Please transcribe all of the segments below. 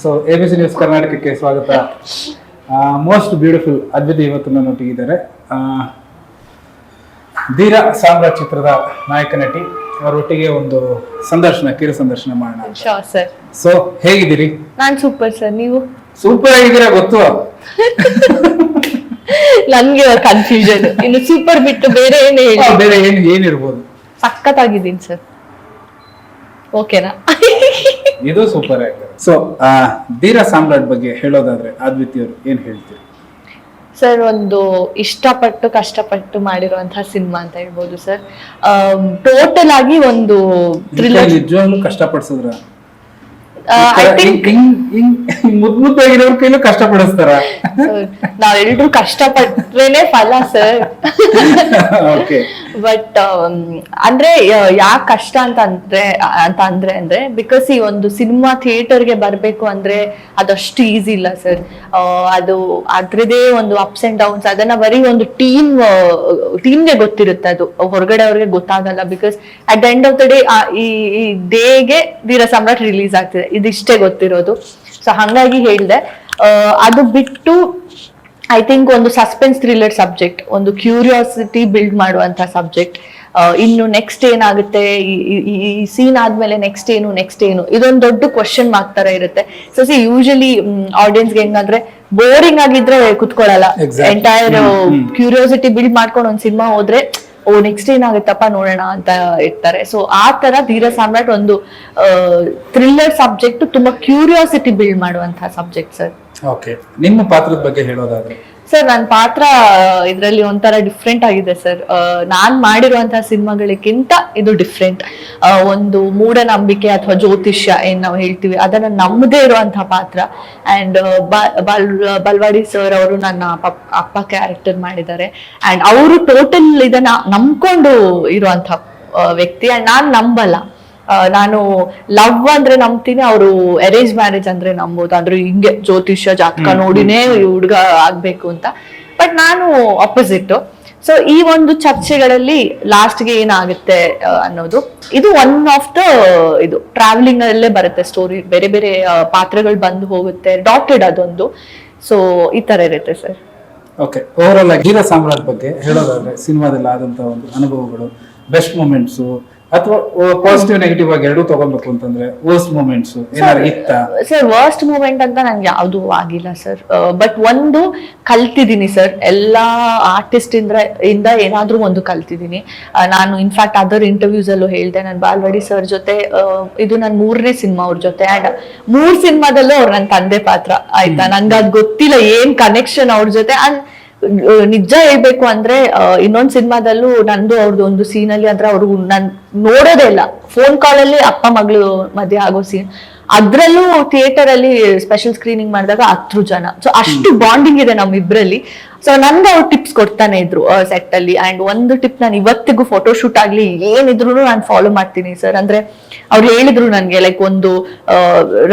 So A B C news ಕರ್ನಾಟಕಕ್ಕೆ ಸ್ವಾಗತ. Most beautiful ಅದ್ವಿತಿ ಇವತ್ತು ನನ್ನೊಟ್ಟಿಗಿದ್ದಾರೆ ಧೀರ ಸಾಮ್ರಾಜ್ ಚಿತ್ರದ ನಾಯಕ ನಟಿ ಅವರೊಟ್ಟಿಗೆ ಒಂದು ಸಂದರ್ಶನ ಕಿರು ಸಂದರ್ಶನ ಮಾಡೋಣ ಶೋರ್ ಸರ್ ಸೊ ಹೇಗಿದ್ದೀರಿ? ನಾನ್ ಸೂಪರ್ ಸರ್ ನೀವು? ಸೂಪರ್ ಆಗಿದ್ದೀರಾ ಗೊತ್ತು? ನನ್ಗೆ ಕನ್ಫ್ಯೂಷನ್ ಇನ್ನು ಸೂಪರ್ ಬಿಟ್ಟು ಬೇರೆ ಏನು ಹೇಳಿ? ಬೇರೆ ಏನ್ ಏನಿರ್ಬೋದು ಸಖತ್ತಾಗಿದ್ದೀನಿ ಸರ್ ಓಕೆನಾ ಇದು ಸೂಪರ್ ಆಗಿದೆ ಸೊ ಧೀರ ಸಾಮ್ರಾಟ್ ಬಗ್ಗೆ ಹೇಳೋದಾದ್ರೆ ಅದ್ವಿತಿಯವರು ಏನ್ ಹೇಳ್ತೀರಿ? ಸರ್ ಒಂದು ಇಷ್ಟಪಟ್ಟು ಕಷ್ಟಪಟ್ಟು ಮಾಡಿರುವಂತಹ ಸಿನಿಮಾ ಅಂತ ಹೇಳ್ಬೋದು ಸರ್. ಟೋಟಲ್ ಆಗಿ ಒಂದು ಥ್ರಿಲ್ಲರ್ ನಿಜವಾಗ್ಲೂ ಕಷ್ಟಪಡಿಸಿದ್ರ? ಐ ಥಿಂಕ್ ಹಿಂಗ್ ಹಿಂಗ್ ಮುದ್ ಮುದ್ದಾಗಿರೋರ್ ಕೈಲೂ ಕಷ್ಟಪಡಿಸ್ತಾರ. ನಾವೆಲ್ರು ಕಷ್ಟಪಟ್ರೇನೆ ಫಲ ಸರ್. ಓಕೆ ಬಟ್ ಅಂದ್ರೆ ಯಾಕೆ ಕಷ್ಟ ಅಂತ ಅಂದ್ರೆ ಅಂತ ಅಂದ್ರೆ ಅಂದ್ರೆ ಬಿಕಾಸ್ ಈ ಒಂದು ಸಿನಿಮಾ ಥಿಯೇಟರ್ಗೆ ಬರ್ಬೇಕು ಅಂದ್ರೆ ಅದಷ್ಟು ಈಸಿ ಇಲ್ಲ ಸರ್. ಅದು ಅದ್ರದೇ ಒಂದು ಅಪ್ಸ್ ಅಂಡ್ ಡೌನ್ಸ್ ಅದನ್ನ ಬರೀ ಒಂದು ಟೀಮ್ ಟೀಮ್ಗೆ ಗೊತ್ತಿರುತ್ತೆ ಅದು. ಹೊರಗಡೆ ಅವ್ರಿಗೆ ಗೊತ್ತಾಗಲ್ಲ because at end of the day ಈ ಡೇಗೆ ವೀರ ಸಮ್ರಾಟ್ ರಿಲೀಸ್ ಆಗ್ತಿದೆ. ಇದಿಷ್ಟೇ ಗೊತ್ತಿರೋದು. ಸೊ ಹಂಗಾಗಿ ಹೇಳ್ದೆ ಅದು ಬಿಟ್ಟು ಐ ಥಿಂಕ್ ಒಂದು ಸಸ್ಪೆನ್ಸ್ ಥ್ರಿಲ್ಲರ್ ಸಬ್ಜೆಕ್ಟ್ ಒಂದು ಕ್ಯೂರಿಯಾಸಿಟಿ ಬಿಲ್ಡ್ ಮಾಡುವಂತ ಸಬ್ಜೆಕ್ಟ್ ಇನ್ನು ನೆಕ್ಸ್ಟ್ ಏನಾಗುತ್ತೆ? ಈ- ಸೀನ್ ಆದ್ಮೇಲೆ ನೆಕ್ಸ್ಟ್ ಏನು ನೆಕ್ಸ್ಟ್ ಏನು? ಇದೊಂದು ದೊಡ್ಡ ಕ್ವಶನ್ ಮಾರ್ಕ್ ತರ ಇರುತ್ತೆ. ಸೊ ಸಿ ಯೂಶಲಿ ಆಡಿಯನ್ಸ್ಗೆ ಹೆಂಗಂದ್ರೆ ಬೋರಿಂಗ್ ಆಗಿದ್ರೆ ಕುತ್ಕೊಳ್ಳಲ್ಲ ಎಂಟೈರ್. ಕ್ಯೂರಿಯಾಸಿಟಿ ಬಿಲ್ಡ್ ಮಾಡ್ಕೊಂಡು ಒಂದ್ ಸಿನಿಮಾ ಹೋದ್ರೆ ಓ ನೆಕ್ಸ್ಟ್ ಏನಾಗುತ್ತಪ್ಪ ನೋಡೋಣ ಅಂತ ಇರ್ತಾರೆ. ಸೊ ಆ ತರ ಧೀರ ಸಾಮ್ರಾಟ್ ಒಂದು ಥ್ರಿಲ್ಲರ್ ಸಬ್ಜೆಕ್ಟ್ ತುಂಬಾ ಕ್ಯೂರಿಯಾಸಿಟಿ ಬಿಲ್ಡ್ ಮಾಡುವಂತಹ ಸಬ್ಜೆಕ್ಟ್ ಸರ್ ಓಕೆ ನಿಮ್ಮ ಪಾತ್ರದ ಬಗ್ಗೆ ಹೇಳೋದಾದ್ರೆ? ಸರ್ ನನ್ನ ಪಾತ್ರ ಇದರಲ್ಲಿ ಒಂಥರ ಡಿಫ್ರೆಂಟ್ ಆಗಿದೆ ಸರ್ ನಾನು ಮಾಡಿರುವಂತಹ ಸಿನಿಮಾಗಳಿಗಿಂತ ಇದು ಡಿಫ್ರೆಂಟ್ ಒಂದು ಮೂಢನಂಬಿಕೆ ಅಥವಾ ಜ್ಯೋತಿಷ್ಯ ಏನು ನಾವು ಹೇಳ್ತೀವಿ, ಅದನ್ನ ನಂಬದೇ ಇರುವಂತಹ ಪಾತ್ರ. ಅಂಡ್ ಬಲ್, ಬಲ್ವಾಡಿ ಸರ್ ಅವರು ನನ್ನ ಅಪ್ಪ ಕ್ಯಾರೆಕ್ಟರ್ ಮಾಡಿದ್ದಾರೆ. ಅಂಡ್ ಅವರು ಟೋಟಲ್ ಇದನ್ನ ನಂಬ್ಕೊಂಡು ಇರುವಂತಹ ವ್ಯಕ್ತಿ. ಅಂಡ್ ನಾನು ನಂಬಲ್ಲ. ನಾನು ಲವ್ ಅಂದ್ರೆ ನಂಬ್ತೀನಿ ಅವರು ಅರೇಂಜ್ ಮ್ಯಾರೇಜ್ ಅಂದ್ರೆ ನಂಬೋದು ಅಂದ್ರೆ ಹಿಂಗೆ ಜ್ಯೋತಿಷ್ಯ ಜಾತಕ ನೋಡಿನೇ ಹುಡುಗ ಆಗ್ಬೇಕು ಅಂತ. ಬಟ್ ನಾನು ಅಪೋಸಿಟ್ ಸೊ ಈ ಒಂದು ಚರ್ಚೆಗಳಲ್ಲಿ ಲಾಸ್ಟ್ಗೆ ಏನಾಗುತ್ತೆ ಅನ್ನೋದು. ಇದು ಒನ್ ಆಫ್ ದ ಇದು ಟ್ರಾವೆಲಿಂಗ್ ಅಲ್ಲೇ ಬರುತ್ತೆ ಸ್ಟೋರಿ ಬೇರೆ ಬೇರೆ ಪಾತ್ರಗಳು ಬಂದು ಹೋಗುತ್ತೆ. ಡಾಟೆಡ್ ಅದೊಂದು. ಸೊ ಈ ತರ ಇರುತ್ತೆ ಸರ್ ಓಕೆ ಓವರ್ ಆಲ್ ಆಗಿ ಸಾಮ್ರಾಟ್ ಬಗ್ಗೆ ಹೇಳೋದಾದ್ರೆ ಸಿನಿಮಾದಲ್ಲಿ ಆದಂತ ಒಂದು ಅನುಭವಗಳು ಬೆಸ್ಟ್ ಮೂಮೆಂಟ್ಸು ಅಥವಾ ಪಾಸಿಟಿವ್ ನೆಗೆಟಿವ್ ಆಗಿ ಎರಡೂ ತಗೊಬೇಕು ಅಂತಂದ್ರೆ ವರ್ಸ್ಟ್ ಮೂಮೆಂಟ್ಸ್ ಏನಾದ್ರು ಇತ್ತ? ಸರ್ ವರ್ಸ್ಟ್ ಮೂಮೆಂಟ್ ಅಂತ ನಂಗೆ ಯಾವುದು ಆಗಿಲ್ಲ ಸರ್ ಬಟ್ ಒಂದು ಕಲ್ತಿದ್ದೀನಿ ಸರ್ ಎಲ್ಲ ಆರ್ಟಿಸ್ಟ್ ಇಂದ ಇಂದ ಏನಾದ್ರೂ ಒಂದು ಕಲ್ತಿದ್ದೀನಿ. ನಾನು ಇನ್ಫ್ಯಾಕ್ಟ್ ಅದರ್ ಇಂಟರ್ವ್ಯೂಸ್ ಅಲ್ಲೂ ಹೇಳ್ದೆ. ನಾನು ಬಾಲ್ವಾಡಿ ಸರ್ ಜೊತೆ ಇದು ನನ್ನ ಮೂರನೇ ಸಿನಿಮಾ ಅವ್ರ ಜೊತೆ. ಅಂಡ್ ಮೂರ್ ಸಿನಿಮಾದಲ್ಲೂ ಅವ್ರು ನನ್ನ ತಂದೆ ಪಾತ್ರ. ಆಯ್ತಾ? ನಂಗೆ ಅದು ಗೊತ್ತಿಲ್ಲ ಏನ್ ಕನೆಕ್ಷನ್ ಅವ್ರ ಜೊತೆ. ಅಂಡ್ ನಿಜ ಹೇಳ್ಬೇಕು ಅಂದ್ರೆ ಇನ್ನೊಂದ್ ಸಿನಿಮಾದಲ್ಲೂ ನಂದು ಅವ್ರದ್ದು ಒಂದು ಸೀನ್ ಅಲ್ಲಿ ಅಂದ್ರೆ ಅವ್ರು ನನ್ ನೋಡೋದೇ ಇಲ್ಲ. ಫೋನ್ ಕಾಲ್ ಅಲ್ಲಿ ಅಪ್ಪ ಮಗಳು ಮಧ್ಯೆ ಆಗೋ ಸೀನ್ ಅದ್ರಲ್ಲೂ ಥಿಯೇಟರ್ ಅಲ್ಲಿ ಸ್ಪೆಷಲ್ ಸ್ಕ್ರೀನಿಂಗ್ ಮಾಡಿದಾಗ ಹತ್ತು ಜನ. ಸೊ ಅಷ್ಟು ಬಾಂಡಿಂಗ್ ಇದೆ ನಮ್ಮಿಬ್ರಲ್ಲಿ. ಸೊ ನನ್ಗೆ ಅವ್ರು ಟಿಪ್ಸ್ ಕೊಡ್ತಾನೆ ಇದ್ರು ಸೆಟ್ ಅಲ್ಲಿ. ಅಂಡ್ ಒಂದು ಟಿಪ್ ನಾನು ಇವತ್ತಿಗೂ ಫೋಟೋ ಶೂಟ್ ಆಗ್ಲಿ ಏನಿದ್ರು ನಾನು ಫಾಲೋ ಮಾಡ್ತೀನಿ ಸರ್ ಅಂದ್ರೆ ಅವ್ರು ಹೇಳಿದ್ರು ನನ್ಗೆ ಲೈಕ್ ಒಂದು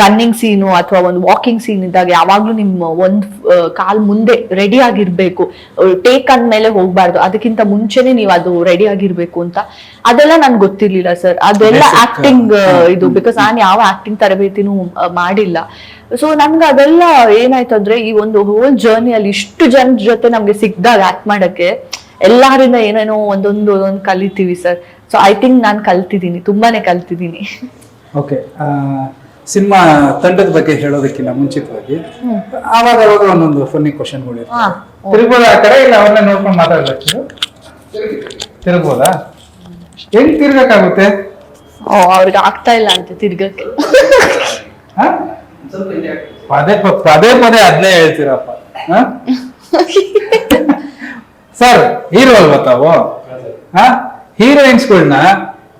ರನ್ನಿಂಗ್ ಸೀನು ಅಥವಾ ಒಂದು ವಾಕಿಂಗ್ ಸೀನ್ ಇದ್ದಾಗ ಯಾವಾಗ್ಲೂ ನಿಮ್ಮ ಒಂದು ಕಾಲ್ ಮುಂದೆ ರೆಡಿ ಆಗಿರ್ಬೇಕು. ಟೇಕ್ ಅಂದ್ಮೇಲೆ ಹೋಗ್ಬಾರ್ದು. ಅದಕ್ಕಿಂತ ಮುಂಚೆನೆ ನೀವು ಅದು ರೆಡಿ ಆಗಿರ್ಬೇಕು ಅಂತ. ಅದೆಲ್ಲ ನನ್ಗೆ ಗೊತ್ತಿರ್ಲಿಲ್ಲ ಸರ್ ಅದೆಲ್ಲ ಆಕ್ಟಿಂಗ್ ಇದು. ಬಿಕಾಸ್ ನಾನು ಯಾವ ಆಕ್ಟಿಂಗ್ ತರಬೇತಿನೂ ಮಾಡಿಲ್ಲ. ಸೊ ನನ್ಗೆ ಅದೆಲ್ಲ ಏನಾಯ್ತು ಅಂದ್ರೆ ಈ ಒಂದು ಹೋಲ್ ಜರ್ನಿಯಲ್ಲಿ ಇಷ್ಟು ಜನ ಜೊತೆ ನಮ್ಗೆ ಸಿಕ್ದಾಗ ಆಕ್ಟ್ ಮಾಡಕ್ಕೆ ಎಲ್ಲಾರಿಂದ ಏನೇನೋ ಒಂದೊಂದು ಒಂದೊಂದು ಕಲಿತೀವಿ ಸರ್ ಸೊ ಐ ಥಿಂಕ್ ನಾನು ಕಲ್ತಿದ್ದೀನಿ ತುಂಬಾನೇ ಕಲ್ತಿದ್ದೀನಿ. ಓಕೆ ಸಿನಿಮಾ ತಂಡದ ಬಗ್ಗೆ ಹೇಳೋದಕ್ಕಿಂತ ಮುಂಚಿತವಾಗಿ ಆವಾಗ ಅವಾಗ ಒಂದೊಂದು ಫನ್ನಿ ಕ್ವಶನ್ಗಳು ತಿರುಗ್ಬೋದಾ ಆ ಕಡೆ ಇಲ್ಲ ನೋಡ್ಕೊಂಡು ಮಾತಾಡ್ಬೇಕು? ತಿರುಗ್ಬೋದಾ? ಹೆಂಗ್ ತಿರ್ಗಕ್ಕಾಗುತ್ತೆ? ಓ ಅವ್ರಿಗೆ ಆಗ್ತಾ ಇಲ್ಲ ಅಂತ ತಿರ್ಗಕ್ಕೆ? ಪದೇ ಪದೇ ಪದೇ ಅದನ್ನೇ ಹೇಳ್ತೀರಪ್ಪ. ಸರ್ ಹೀರೋ ಅಲ್ವಾ ತಾವು? ಹೀರೋಯಿನ್ಸ್ಗಳನ್ನ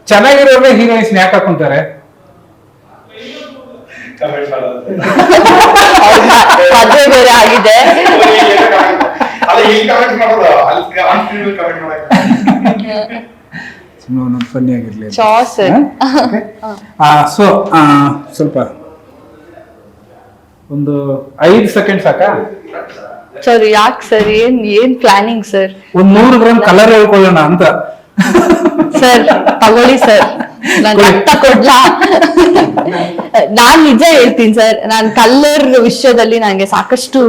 ಚೆನ್ನಾಗಿರೋರ್ಗೆ ಹೀರೋಯಿನ್ಸ್ ಯಾಕೆ ಹಾಕೊಂತಾರೆ? ಬೇರೆ ಆಗಿದೆ. ಸುಮ್ಮನೆ ಫನ್ನಿ ಆಗಿರ್ಲಿ ಸೊ ಸ್ವಲ್ಪ ಒಂದು ಐದು ಸೆಕೆಂಡ್ ಸಾಕಾ? ಸರ್ ಯಾಕೆ ಸರ್ ಏನ್ ಏನ್ ಪ್ಲಾನಿಂಗ್ ಸರ್ ಒಂದ್ ನೂರು ಗ್ರಾಮ್ ಕಲರ್ ಹೇಳ್ಕೊಳ್ಳೋಣ ಅಂತ. ಸರ್ ತಗೊಳ್ಳಿ ಸರ್ ನಾನ್ ರಕ್ತ ಕೊಡ್ಲಾ? ನಾನ್ ನಿಜ ಹೇಳ್ತೀನಿ ಸರ್ ನಾನ್ ಕಲ್ಲರ್ ವಿಷಯದಲ್ಲಿ ನಂಗೆ ಸಾಕಷ್ಟು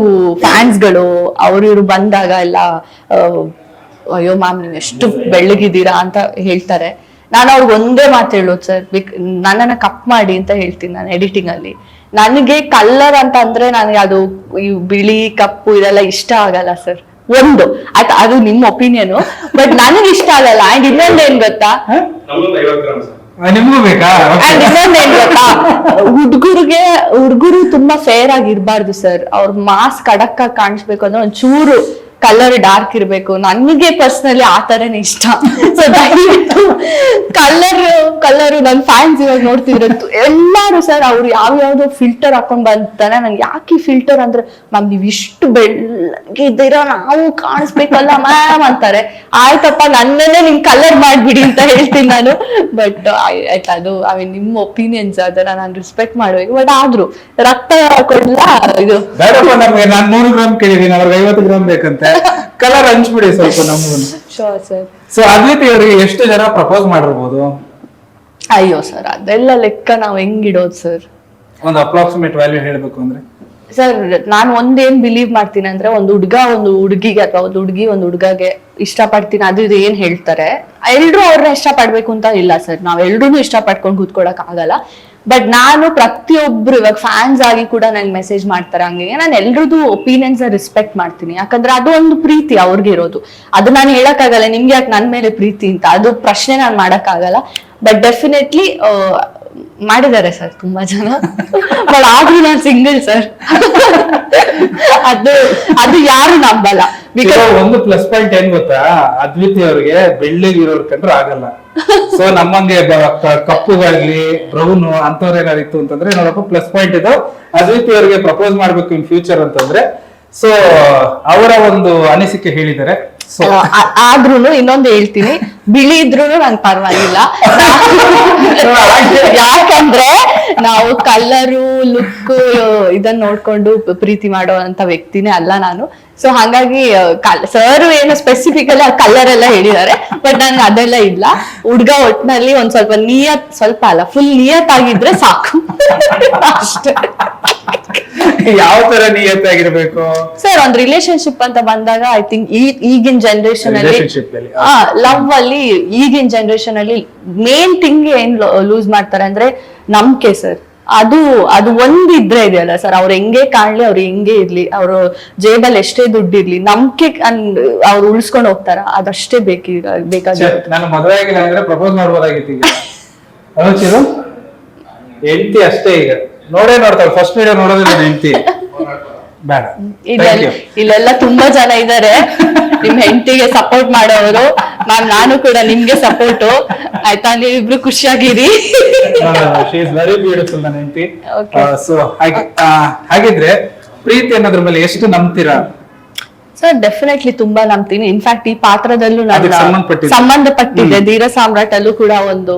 ಫ್ಯಾನ್ಸ್ಗಳು ಅವ್ರು ಇವ್ರು ಬಂದಾಗ ಎಲ್ಲ ಅಯ್ಯೋ ಮ್ಯಾಮ್ ನೀವು ಎಷ್ಟು ಬೆಳ್ಳಗಿದ್ದೀರಾ ಅಂತ ಹೇಳ್ತಾರೆ. ನಾನು ಅವ್ರಿಗೆ ಒಂದೇ ಮಾತು ಹೇಳೋದು ಸರ್ ನನ್ನನ್ನ ಕಪ್ ಮಾಡಿ ಅಂತ ಹೇಳ್ತೀನಿ ನಾನು ಎಡಿಟಿಂಗ್ ಅಲ್ಲಿ. ನನಗೆ ಕಲ್ಲರ್ ಅಂತ ಅಂದ್ರೆ ನನಗೆ ಅದು ಈ ಬಿಳಿ ಕಪ್ಪು ಇದೆಲ್ಲ ಇಷ್ಟ ಆಗಲ್ಲ ಸರ್ ಒಂದು. ಆಯ್ತಾ? ಅದು ನಿಮ್ಮ ಒಪಿನಿಯನ್ ಬಟ್ ನನಗೆ ಇಷ್ಟ ಆಗಲ್ಲ. ಅಂಡ್ ಇನ್ನೊಂದೇನ್ ಗೊತ್ತಾ? ನಿಮ್ಗೂ ಬೇಕಾ? ಅಂಡ್ ಇನ್ನೊಂದೇನ್ ಗೊತ್ತಾ? ಹುಡುಗರಿಗೆ ಹುಡುಗರು ತುಂಬಾ ಫೇರ್ ಆಗಿ ಇರ್ಬಾರ್ದು ಸರ್ ಅವ್ರ ಮಾಸ್ ಕಡಕ್ ಆಗಿ ಕಾಣಿಸ್ಬೇಕು ಅಂದ್ರೆ ಒಂದ್ ಚೂರು ಕಲರ್ ಡಾರ್ಕ್ ಇರ್ಬೇಕು. ನನಗೆ ಪರ್ಸನಲಿ ಆ ತರನೇ ಇಷ್ಟ. ಸೊ ದಯವಿಟ್ಟು ಕಲರ್ ಕಲರ್ ನನ್ ಫ್ಯಾನ್ಸ್ ಇವಾಗ ನೋಡ್ತಿದ್ರೆ ಎಲ್ಲಾರು ಸರ್ ಅವ್ರು ಯಾವ ಯಾವ್ದೋ ಫಿಲ್ಟರ್ ಹಾಕೊಂಡ್ ಬಂತಾನೆ. ನನ್ಗೆ ಯಾಕೆ ಫಿಲ್ಟರ್ ಅಂದ್ರೆ, ಮ್ಯಾಮ್, ನೀವ್ ಇಷ್ಟು ಬೆಳ್ಳಗೆ ಇದ್ದೀರಾ? ನಾವು ಕಾಣಿಸ್ಬೇಕಲ್ಲ ಮ್ಯಾಮ್ ಅಂತಾರೆ. ಆಯ್ತಪ್ಪ, ನನ್ನನ್ನೇ ನಿಮ್ ಕಲರ್ ಮಾಡ್ಬಿಡಿ ಅಂತ ಹೇಳ್ತೀನಿ ನಾನು. ಬಟ್ ಆಯ್ತಾ, ಅದು ಐ ಮೀನ್ ನಿಮ್ಮ ಒಪಿನಿಯನ್ಸ್ ಅದನ್ನ ನಾನು ರೆಸ್ಪೆಕ್ಟ್ ಮಾಡ್ಬೇಕು ಬಟ್ ಆದ್ರೂ, ರಕ್ತ ಕೊಡ್ಲ ಇದು. ಬೇಡಪ್ಪ, ನಮ್ಗೆ ನಾನ್ ನೂರು ಗ್ರಾಮ್ ಕೇಳಿದೀನಿ ಅವ್ರಿಗೆ ಐವತ್ತು ಗ್ರಾಮ್ ಬೇಕಂತೆ. ಕಲರ್ ಹಂಚ್ಬಿಡಿ ಸ್ವಲ್ಪ ನಮಗೂ ಶೋರ್ ಸರ್ ಸೊ ಅದ್ವಿತಿ ಅವರಿಗೆ ಎಷ್ಟು ಜನ ಪ್ರಪೋಸ್ ಮಾಡಿರ್ಬೋದು? ಅಯ್ಯೋ ಸರ್ ಅದೆಲ್ಲ ಲೆಕ್ಕ ನಾವು ಹೆಂಗಿಡೋದು ಸರ್ ಒಂದು ಅಪ್ರಾಕ್ಸಿಮೇಟ್ ವ್ಯಾಲ್ಯೂ ಹೇಳಬೇಕು ಅಂದ್ರೆ? ಸರ್ ನಾನು ಒಂದೇನ್ ಬಿಲೀವ್ ಮಾಡ್ತೀನಿ ಅಂದ್ರೆ ಒಂದು ಹುಡ್ಗ ಒಂದು ಹುಡುಗಿಗೆ ಅಥವಾ ಒಂದು ಹುಡುಗಿ ಒಂದು ಹುಡ್ಗಗೆ ಇಷ್ಟಪಡ್ತೀನಿ ಅದು ಇದು ಏನ್ ಹೇಳ್ತಾರೆ ಎಲ್ರು ಅವ್ರನ್ನ ಇಷ್ಟಪಡ್ಬೇಕು ಅಂತ ಇಲ್ಲ ಸರ್ ನಾವ್ ಇಷ್ಟ ಪಡ್ಕೊಂಡು ಕೂತ್ಕೊಳಕ್ ಆಗಲ್ಲ. ಬಟ್ ನಾನು ಪ್ರತಿಯೊಬ್ರು, ಇವಾಗ ಫ್ಯಾನ್ಸ್ ಆಗಿ ಕೂಡ ನಂಗೆ ಮೆಸೇಜ್ ಮಾಡ್ತಾರೆ ಹಂಗೆ. ನಾನು ಎಲ್ರದ್ದು ಒಪಿನಿಯನ್ಸ್ ರೆಸ್ಪೆಕ್ಟ್ ಮಾಡ್ತೀನಿ. ಯಾಕಂದ್ರೆ ಅದು ಒಂದು ಪ್ರೀತಿ ಅವ್ರಿಗೆ ಇರೋದು. ಅದು ನಾನು ಹೇಳಕ್ಕಾಗಲ್ಲ, ನಿಮ್ಗೆ ಯಾಕೆ ನನ್ ಮೇಲೆ ಪ್ರೀತಿ ಅಂತ? ಅದು ಪ್ರಶ್ನೆ ನಾನು ಮಾಡಕ್ಕಾಗಲ್ಲ. ಬಟ್ ಡೆಫಿನೆಟ್ಲಿ ಮಾಡಿದ್ದಾರೆ ಸರ್ ತುಂಬಾ ಜನ. ಬಟ್ ಆದ್ರೂ ನಾನು ಸಿಂಗಲ್ ಸರ್ ಅದು ಅದು ಯಾರು ನಂಬಲ್ಲ. ಒಂದು ಪ್ಲಸ್ ಪಾಯಿಂಟ್ ಏನ್ ಗೊತ್ತಾ? ಅದ್ವಿತಿ ಅವ್ರಿಗೆ ಬೆಳ್ಳಿಗಿರೋರ್ ಕಂಡ್ರೆ ಆಗಲ್ಲ. ಸೊ ನಮ್ಮಂಗೆ ಕಪ್ಪುಗಾಗ್ಲಿ ಬ್ರೌನ್ ಅಂತವ್ರ ಅಂತಂದ್ರೆ ನೋಡಪ್ಪ ಪ್ಲಸ್ ಪಾಯಿಂಟ್ ಇದು. ಅದ್ವಿತಿ ಅವ್ರಿಗೆ ಪ್ರಪೋಸ್ ಮಾಡ್ಬೇಕು ಇನ್ ಫ್ಯೂಚರ್ ಅಂತಂದ್ರೆ. ಸೊ ಅವರ ಒಂದು ಅನಿಸಿಕೆ ಹೇಳಿದ್ದಾರೆ. ಸೊ ಆದ್ರೂನು ಇನ್ನೊಂದು ಹೇಳ್ತೀನಿ. ಬಿಳಿ ಇದ್ರು ನಂಗೆ ಪರವಾಗಿಲ್ಲ. ಯಾಕಂದ್ರೆ ನಾವು ಕಲ್ಲರು ಲುಕ್ ಇದನ್ನ ನೋಡ್ಕೊಂಡು ಪ್ರೀತಿ ಮಾಡುವಂತ ವ್ಯಕ್ತಿನೇ ಅಲ್ಲ ನಾನು. ಸೊ ಹಾಗಾಗಿ ಸರ್ ಏನು ಸ್ಪೆಸಿಫಿಕಲಿ ಕಲರ್ ಎಲ್ಲ ಹೇಳಿದ್ದಾರೆ ಬಟ್ ನನ್ಗೆ ಅದೆಲ್ಲ ಇಲ್ಲ. ಹುಡ್ಗ ಒಟ್ನಲ್ಲಿ ಒಂದ್ ಸ್ವಲ್ಪ ನಿಯತ್ ಸ್ವಲ್ಪ ಅಲ್ಲ ಫುಲ್ ನಿಯತ್ ಆಗಿದ್ರೆ ಸಾಕು. ಅಷ್ಟೇ. ಯಾವ ತರ ನಿಯತ್ತಾಗಿರ್ಬೇಕು ಸರ್ ಒಂದ್ ರಿಲೇಶನ್ಶಿಪ್ ಅಂತ ಬಂದಾಗ ಐ ಥಿಂಕ್ ಈಗಿನ ಜನರೇಷನ್ ಅಲ್ಲಿ ಆ. ಲವ್ ಅಲ್ಲಿ ಈಗಿನ ಜನರೇಷನ್ ಅಲ್ಲಿ ಮೇನ್ ಥಿಂಗ್ ಏನ್ ಲೂಸ್ ಮಾಡ್ತಾರೆ ಅಂದ್ರೆ ನಂಬಿಕೆ ಸರ್ ಅದು ಅದು ಒಂದ್ ಇದ್ರೆ ಇದೆಯಲ್ಲ ಸರ್ ಅವ್ರು ಹೆಂಗೆ ಕಾಣ್ಲಿ ಅವ್ರು ಹೆಂಗೆ ಇರ್ಲಿ ಅವ್ರು ಜೇಬಲ್ ಎಷ್ಟೇ ದುಡ್ಡು ಇರ್ಲಿ ನಂಬಿಕೆ ಅವ್ರು ಉಳಿಸ್ಕೊಂಡು ಹೋಗ್ತಾರ? ಅದಷ್ಟೇ ಬೇಕಿ ಬೇಕಾದ ನಾನು ಮದುವೆ ಆಗಿಲ್ಲ ಅಂದ್ರೆ ಪ್ರಪೋಸ್ ಮಾಡ್ಬೋದಾಗಿತ್ತು ಹೆಂಡತಿ ಅಷ್ಟೇ ಈಗ. ನೋಡೇ ನೋಡ್ತಾಳೆ ಫಸ್ಟ್ ವಿಡಿಯೋ ನೋಡೋದಿಲ್ಲ ಹೆಂಡತಿ. ಬೇಡ. ಇಲ್ಲೆಲ್ಲ ಇಲ್ಲೆಲ್ಲ ತುಂಬಾ ಜನ ಇದಾರೆ ನಿಮ್ ಹೆಂಡತಿಗೆ ಸಪೋರ್ಟ್ ಮಾಡೋರು. ಮ್ಯಾಮ್ ನಾನು ಕೂಡ ನಿಮ್ಗೆ ಸಪೋರ್ಟ್ ಆಯ್ತಾ? ನೀವಿಬ್ರು ಖುಷಿಯಾಗಿರಿ. ವೆರಿ ಬ್ಯೂಟಿಫುಲ್ ನನ್ನ ಹೆಂಡತಿ. ಸೊ ಆ, ಹಾಗಿದ್ರೆ ಪ್ರೀತಿ ಅನ್ನೋದ್ರ ಮೇಲೆ ಎಷ್ಟು ನಂಬ್ತೀರಾ? ಸರ್ ಡೆಫಿನೆಟ್ಲಿ ತುಂಬಾ ನಂಬ್ತೀನಿ. ಇನ್ಫ್ಯಾಕ್ಟ್ ಈ ಪಾತ್ರದಲ್ಲೂ ನಾನು ಸಂಬಂಧಪಟ್ಟಿದ್ದೆ ಸಂಬಂಧಪಟ್ಟಿದೆ. ಧೀರ ಸಾಮ್ರಾಟ್ ಅಲ್ಲೂ ಕೂಡ ಒಂದು